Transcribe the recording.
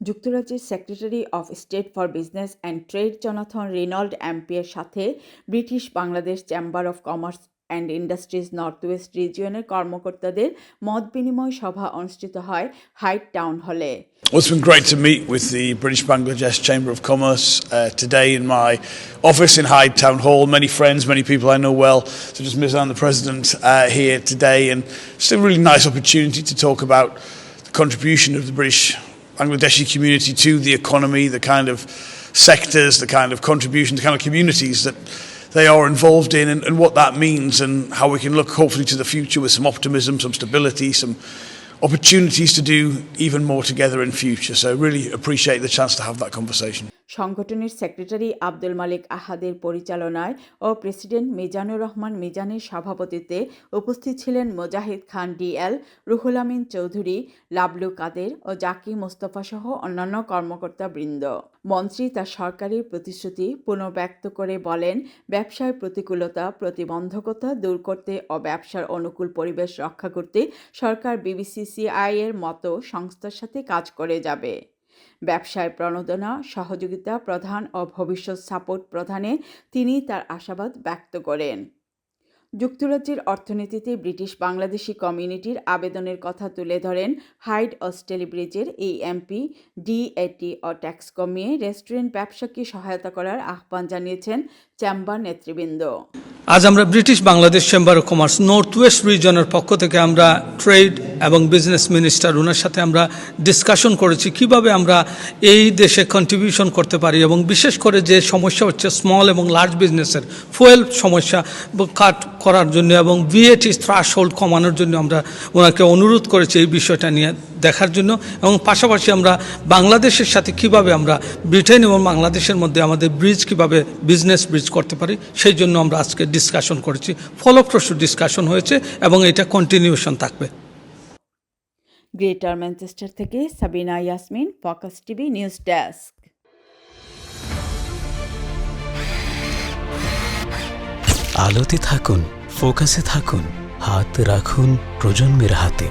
যুক্তরাজ্যের secretary of state for business and trade Jonathan Reynold এমপির সাথে British Bangladesh chamber of commerce and industries north west রিজিয়নের কর্মকর্তাদের মত বিনিময় সভা অনুষ্ঠিত হয় হাইট টাউন হলে Well, it's been great to meet with the British Bangladesh Chamber of Commerce uh, today in my office in Hyde Town Hall. Many friends, many people I know well, such as Mizan, the President, uh, here today. And it's a really nice opportunity to talk about the contribution of the British Bangladeshi community to the economy, the kind of sectors, the kind of contribution, the kind of communities that they are involved in, and, and what that means, and how we can look hopefully to the future with some optimism, some stability, some opportunities to do even more together in future. So really appreciate the chance to have that conversation. সংগঠনের secretary Abdul Malik আহাদের পরিচালনায় ও president Mizanur Rahman মিজানের সভাপতিত্বে উপস্থিত ছিলেন Mojahid Khan DL Ruhul Amin Chowdhury, Lablu Kader ও জাকি মোস্তফা সহ অন্যান্য কর্মকর্তাবৃন্দ। মন্ত্রী তার সরকারি প্রতিশ্রুতি পুনর্ব্যক্ত করে বলেন, ব্যবসায় প্রতিকূলতা, প্রতিবন্ধকতা দূর করতে ও ব্যবসার অনুকূল পরিবেশ রক্ষা করতে সরকার বিবিসিসিআই এর মতো সংস্থার সাথে কাজ করে যাবে। ব্যবসায় প্রণোদনা, সহযোগিতা প্রধান ও ভবিষ্যৎ সাপোর্ট প্রদানে তিনি তার আশাবাদ ব্যক্ত করেন। যুক্তরাজ্যের অর্থনীতিতে ব্রিটিশ বাংলাদেশি কমিউনিটির আবেদনের কথা তুলে ধরেন হাইড অস্টেলি ব্রিজের এই এমপি, ডিএটি ও ট্যাক্স কমিয়ে রেস্টুরেন্ট ব্যবসাকে সহায়তা করার আহ্বান জানিয়েছেন চেম্বার নেতৃবৃন্দ। আজ আমরা British Bangladesh chamber of commerce north west রিজনের পক্ষ থেকে আমরা ট্রেড এবং বিজনেস মিনিস্টার ওনার সাথে আমরা ডিসকাশন করেছি, কীভাবে আমরা এই দেশে কন্ট্রিবিউশন করতে পারি এবং বিশেষ করে যে সমস্যা হচ্ছে স্মল এবং লার্জ বিজনেসের ফুয়েল সমস্যা কাট করার জন্য এবং ভিএটি থ্রাশ হোল্ড কমানোর জন্য আমরা ওনাকে অনুরোধ করেছি এই বিষয়টা নিয়ে দেখার জন্য এবং পাশাপাশি আমরা বাংলাদেশের সাথে কীভাবে আমরা ব্রিটেন এবং বাংলাদেশের মধ্যে আমাদের ব্রিজ কীভাবে বিজনেস ব্রিজ করতে পারি, সেই জন্য আমরা আজকে ডিসকাশন করেছি ফলপ্রসূ ডিসকাশন হয়েছে এবং এটা কন্টিনিউশন থাকবে। গ্রেটার ম্যানচেস্টার থেকে Sabina Yasmin focus TV news desk. আলোতে থাকুন ফোকাসে থাকুন হাত রাখুন প্রজন্মের হাতে।